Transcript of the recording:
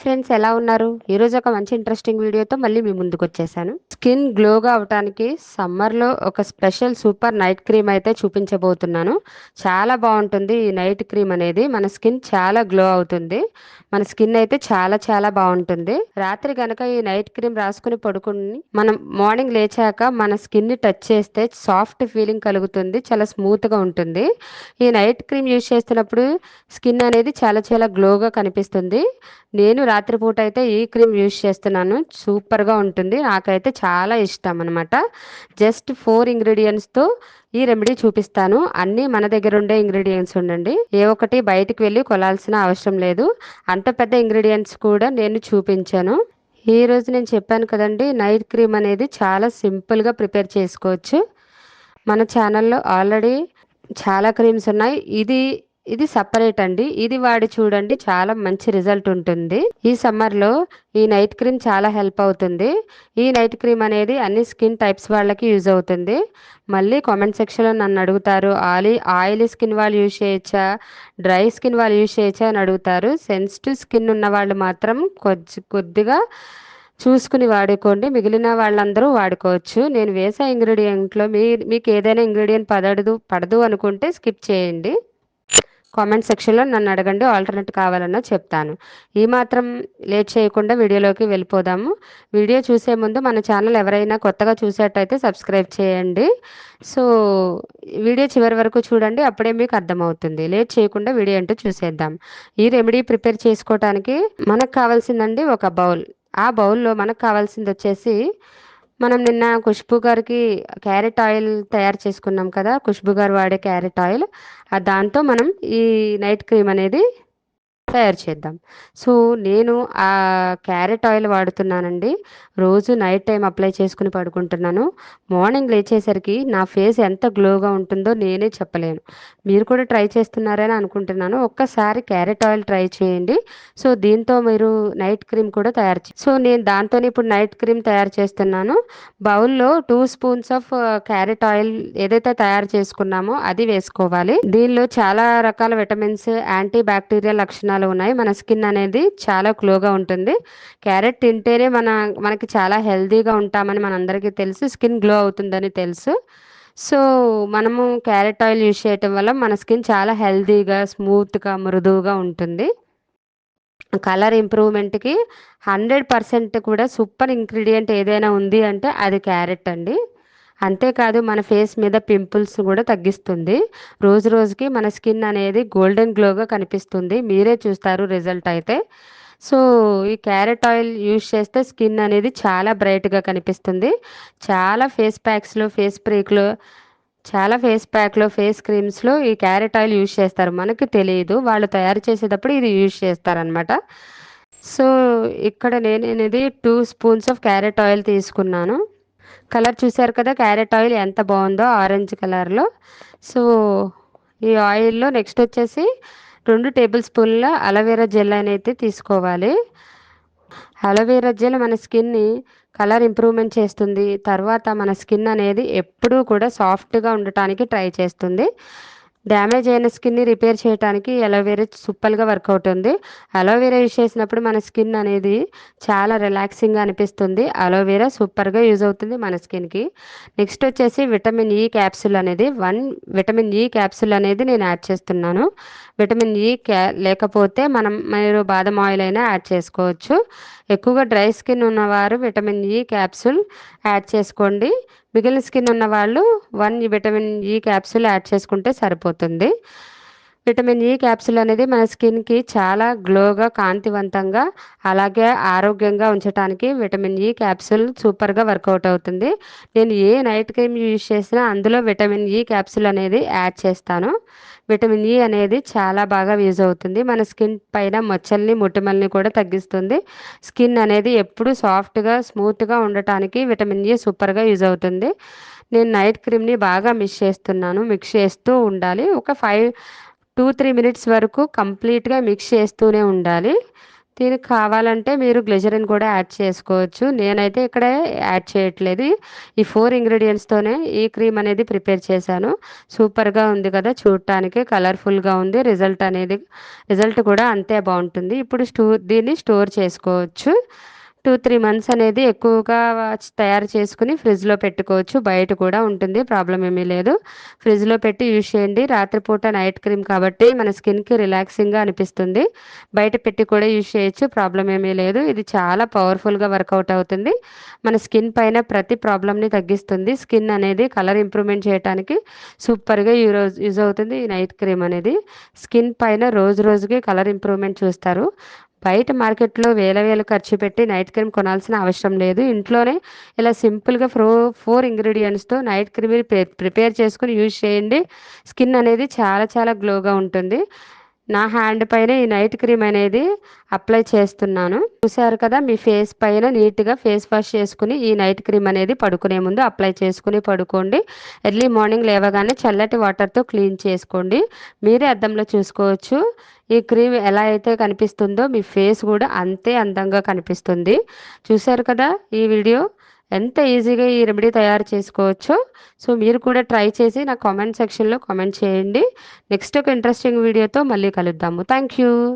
Friends ఎలా ఉన్నారు? ఈరోజు ఒక మంచి ఇంట్రెస్టింగ్ వీడియోతో మళ్ళీ మీ ముందుకు వచ్చేసాను. స్కిన్ గ్లోగా అవటానికి సమ్మర్లో ఒక స్పెషల్ సూపర్ నైట్ క్రీమ్ అయితే చూపించబోతున్నాను. చాలా బాగుంటుంది ఈ నైట్ క్రీమ్ అనేది. మన స్కిన్ చాలా గ్లో అవుతుంది. మన స్కిన్ అయితే చాలా చాలా బాగుంటుంది. రాత్రి గనక ఈ నైట్ క్రీమ్ రాసుకుని పడుకుని మనం మార్నింగ్ లేచాక మన స్కిన్ని టచ్ చేస్తే సాఫ్ట్ ఫీలింగ్ కలుగుతుంది. చాలా స్మూత్గా ఉంటుంది. ఈ నైట్ క్రీమ్ యూజ్ చేస్తున్నప్పుడు స్కిన్ అనేది చాలా చాలా గ్లోగా కనిపిస్తుంది. నేను రాత్రిపూట అయితే ఈ క్రీమ్ యూజ్ చేస్తున్నాను. సూపర్గా ఉంటుంది. నాకైతే చాలా ఇష్టం అనమాట జస్ట్ ఫోర్ ఇంగ్రీడియంట్స్తో ఈ రెమెడీ చూపిస్తాను. అన్నీ మన దగ్గర ఉండే ఇంగ్రీడియంట్స్ ఉండండి. ఏ ఒక్కటి బయటికి వెళ్ళి కొలాల్సిన అవసరం లేదు. అంత పెద్ద ఇంగ్రీడియంట్స్ కూడా నేను చూపించాను. ఈ రోజు నేను చెప్పాను కదండి నైట్ క్రీమ్ అనేది చాలా సింపుల్గా ప్రిపేర్ చేసుకోవచ్చు. మన ఛానల్లో ఆల్రెడీ చాలా క్రీమ్స్ ఉన్నాయి. ఇది ఇది సపరేట్ అండి. ఇది వాడి చూడండి చాలా మంచి రిజల్ట్ ఉంటుంది. ఈ సమ్మర్లో ఈ నైట్ క్రీమ్ చాలా హెల్ప్ అవుతుంది. ఈ నైట్ క్రీమ్ అనేది అన్ని స్కిన్ టైప్స్ వాళ్ళకి యూజ్ అవుతుంది. మళ్ళీ కామెంట్ సెక్షన్లో నన్ను అడుగుతారు ఆలీ ఆయిలీ స్కిన్ వాళ్ళు యూజ్ చేయొచ్చా? డ్రై స్కిన్ వాళ్ళు యూజ్ చేయొచ్చా అని అడుగుతారు. సెన్సిటివ్ స్కిన్ ఉన్న వాళ్ళు మాత్రం కొద్ది కొద్దిగా చూసుకుని వాడుకోండి. మిగిలిన వాళ్ళందరూ వాడుకోవచ్చు. నేను వేసే ఇంగ్రీడియంట్లో మీ మీకు ఏదైనా ఇంగ్రీడియంట్ పదడదు పడదు అనుకుంటే స్కిప్ చేయండి. కామెంట్ సెక్షన్లో నన్ను అడగండి ఆల్టర్నేట్ కావాలన్నా చెప్తాను. ఈ మాత్రం లేట్ చేయకుండా వీడియోలోకి వెళ్ళిపోదాము. వీడియో చూసే ముందు మన ఛానల్ ఎవరైనా కొత్తగా చూసేటైతే సబ్స్క్రైబ్ చేయండి. సో వీడియో చివరి వరకు చూడండి అప్పుడే మీకు అర్థమవుతుంది. లేట్ చేయకుండా వీడియో ఏంటో చూసేద్దాం. ఈ రెమెడీ ప్రిపేర్ చేసుకోవటానికి మనకు కావాల్సిందండి ఒక బౌల్. ఆ బౌల్లో మనకు కావాల్సింది వచ్చేసి మనం నిన్న ఖుష్బు గారికి క్యారెట్ ఆయిల్ తయారు చేసుకున్నాం కదా ఖుష్బు గారు వాడే క్యారెట్ ఆయిల్. దాంతో మనం ఈ నైట్ క్రీమ్ అనేది తయారు చేద్దాం. సో నేను ఆ క్యారెట్ ఆయిల్ వాడుతున్నానండి. రోజు నైట్ టైం అప్లై చేసుకుని పడుకుంటున్నాను. మార్నింగ్ లేచేసరికి నా ఫేస్ ఎంత గ్లోగా ఉంటుందో నేనే చెప్పలేను. మీరు కూడా ట్రై చేస్తున్నారని అనుకుంటున్నాను. ఒక్కసారి క్యారెట్ ఆయిల్ ట్రై చేయండి. సో దీంతో మీరు నైట్ క్రీమ్ కూడా తయారు చే సో నేను దాంతోనే ఇప్పుడు నైట్ క్రీమ్ తయారు చేస్తున్నాను. బౌల్లో two spoons of carrot oil ఏదైతే తయారు చేసుకున్నామో అది వేసుకోవాలి. దీనిలో చాలా రకాల విటమిన్స్ యాంటీ బ్యాక్టీరియల్ లక్షణాలు ఉన్నాయి. మన స్కిన్ అనేది చాలా గ్లోగా ఉంటుంది. క్యారెట్ తింటేనే మన మనకి చాలా హెల్తీగా ఉంటామని మనందరికీ తెలుసు. స్కిన్ గ్లో అవుతుందని తెలుసు. సో మనము క్యారెట్ ఆయిల్ యూజ్ చేయటం వల్ల మన స్కిన్ చాలా హెల్తీగా స్మూత్గా మృదువుగా ఉంటుంది. కలర్ ఇంప్రూవ్మెంట్కి హండ్రెడ్ పర్సెంట్ కూడా సూపర్ ఇంగ్రీడియంట్ ఏదైనా ఉంది అంటే అది క్యారెట్ అండి. అంతేకాదు మన ఫేస్ మీద పింపుల్స్ కూడా తగ్గిస్తుంది. రోజు రోజుకి మన స్కిన్ అనేది గోల్డెన్ గ్లోగా కనిపిస్తుంది. మీరే చూస్తారు రిజల్ట్ అయితే. సో ఈ క్యారెట్ ఆయిల్ యూజ్ చేస్తే స్కిన్ అనేది చాలా బ్రైట్గా కనిపిస్తుంది. చాలా ఫేస్ ప్యాక్స్లో ఫేస్ ప్రీక్లో చాలా ఫేస్ ప్యాక్లో ఫేస్ క్రీమ్స్లో ఈ క్యారెట్ ఆయిల్ యూజ్ చేస్తారు. మనకు తెలియదు. వాళ్ళు తయారు చేసేటప్పుడు ఇది యూజ్ చేస్తారనమాట సో ఇక్కడ నేను అనేది two spoons of carrot oil తీసుకున్నాను. కలర్ చూసారు కదా క్యారెట్ ఆయిల్ ఎంత బాగుందో ఆరెంజ్ కలర్లో. సో ఈ ఆయిల్లో నెక్స్ట్ వచ్చేసి రెండు టేబుల్ స్పూన్ల అలోవెరా జెల్ అనేది తీసుకోవాలి. అలోవెరా జెల్ మన స్కిన్ని కలర్ ఇంప్రూవ్మెంట్ చేస్తుంది. తర్వాత మన స్కిన్ అనేది ఎప్పుడూ కూడా సాఫ్ట్గా ఉండటానికి ట్రై చేస్తుంది. డ్యామేజ్ అయిన స్కిన్ని రిపేర్ చేయడానికి అలోవెరా సూపర్గా వర్క్ అవుతుంది అలోవెరా యూజ్ చేసినప్పుడు మన స్కిన్ అనేది చాలా రిలాక్సింగ్గా అనిపిస్తుంది. అలోవెరా సూపర్గా యూజ్ అవుతుంది మన స్కిన్కి. నెక్స్ట్ వచ్చేసి విటమిన్ ఈ క్యాప్సూల్ అనేది వన్ విటమిన్ ఈ క్యాప్సూల్ అనేది నేను యాడ్ చేస్తున్నాను. విటమిన్ ఈ క్యా లేకపోతే మనం మీరు బాదం ఆయిల్ అయినా యాడ్ చేసుకోవచ్చు. ఎక్కువగా డ్రై స్కిన్ ఉన్నవారు విటమిన్ ఈ క్యాప్సూల్ యాడ్ చేసుకోండి. మిగిలిన స్కిన్ ఉన్న వాళ్ళు one vitamin E capsule add చేసుకుంటే సరిపోతుంది. విటమిన్ ఈ క్యాప్సూల్ అనేది మన స్కిన్కి చాలా గ్లోగా కాంతివంతంగా అలాగే ఆరోగ్యంగా ఉంచడానికి విటమిన్ ఈ క్యాప్సూల్ సూపర్గా వర్కౌట్ అవుతుంది. నేను ఏ నైట్ క్రీమ్ యూజ్ చేసినా అందులో విటమిన్ ఈ క్యాప్సూల్ అనేది యాడ్ చేస్తాను. విటమిన్ ఈ అనేది చాలా బాగా యూజ్ అవుతుంది. మన స్కిన్ పైన మచ్చల్ని మొటిమల్ని కూడా తగ్గిస్తుంది. స్కిన్ అనేది ఎప్పుడు సాఫ్ట్గా స్మూత్గా ఉండటానికి విటమిన్ ఈ సూపర్గా యూజ్ అవుతుంది. నేను నైట్ క్రీమ్ని బాగా మిక్స్ చేస్తున్నాను. మిక్స్ చేస్తూ ఉండాలి. ఒక ఫైవ్ టూ త్రీ మినిట్స్ వరకు కంప్లీట్గా మిక్స్ చేస్తూనే ఉండాలి. దీనికి కావాలంటే మీరు గ్లిజరిన్ కూడా యాడ్ చేసుకోవచ్చు. నేనైతే ఇక్కడ యాడ్ చేయట్లేదు. ఈ ఫోర్ ఇంగ్రీడియంట్స్తోనే ఈ క్రీమ్ అనేది ప్రిపేర్ చేశాను. సూపర్గా ఉంది కదా చూడటానికి కలర్ఫుల్గా ఉంది. రిజల్ట్ అనేది రిజల్ట్ కూడా అంతే బాగుంటుంది. ఇప్పుడు స్టో దీన్ని స్టోర్ చేసుకోవచ్చు. టూ త్రీ మంత్స్ అనేది ఎక్కువగా తయారు చేసుకుని ఫ్రిడ్జ్లో పెట్టుకోవచ్చు. బయట కూడా ఉంటుంది. ప్రాబ్లం ఏమీ లేదు. ఫ్రిడ్జ్లో పెట్టి యూజ్ చేయండి. రాత్రిపూట నైట్ క్రీమ్ కాబట్టి మన స్కిన్కి రిలాక్సింగ్గా అనిపిస్తుంది. బయట పెట్టి కూడా యూజ్ చేయొచ్చు. ప్రాబ్లం ఏమీ లేదు. ఇది చాలా పవర్ఫుల్గా వర్కౌట్ అవుతుంది. మన స్కిన్ పైన ప్రతి ప్రాబ్లమ్ని తగ్గిస్తుంది. స్కిన్ అనేది కలర్ ఇంప్రూవ్మెంట్ చేయడానికి సూపర్గా యూరోజ్ యూజ్ అవుతుంది ఈ నైట్ క్రీమ్ అనేది. స్కిన్ పైన రోజు రోజుకి కలర్ ఇంప్రూవ్మెంట్ చూస్తారు. బయట మార్కెట్లో వేల వేలు ఖర్చు పెట్టి నైట్ క్రీమ్ కొనాల్సిన అవసరం లేదు. ఇంట్లోనే ఇలా సింపుల్గా ఫ్రో ఫోర్ ఇంగ్రీడియంట్స్తో నైట్ క్రీమ్ ప్రిపేర్ చేసుకుని యూజ్ చేయండి. స్కిన్ అనేది చాలా చాలా గ్లోగా ఉంటుంది. నా హ్యాండ్ పైన ఈ నైట్ క్రీమ్ అనేది అప్లై చేస్తున్నాను. చూసారు కదా మీ ఫేస్ పైన నీట్గా ఫేస్ వాష్ చేసుకుని ఈ నైట్ క్రీమ్ అనేది పడుకునే ముందు అప్లై చేసుకుని పడుకోండి. ఎర్లీ మార్నింగ్ లేవగానే చల్లటి వాటర్తో క్లీన్ చేసుకోండి. మీరే అద్దంలో చూసుకోవచ్చు. ఈ క్రీమ్ ఎలా అయితే కనిపిస్తుందో మీ ఫేస్ కూడా అంతే అందంగా కనిపిస్తుంది. చూసారు కదా ఈ వీడియో ఎంత ఈజీగా ఈ రెమెడీ తయారు చేసుకోవచ్చో. సో మీరు కూడా ట్రై చేసి నా కామెంట్ సెక్షన్లో కామెంట్ చేయండి. నెక్స్ట్ ఒక ఇంట్రెస్టింగ్ వీడియోతో మళ్ళీ కలుద్దాము. Thank you.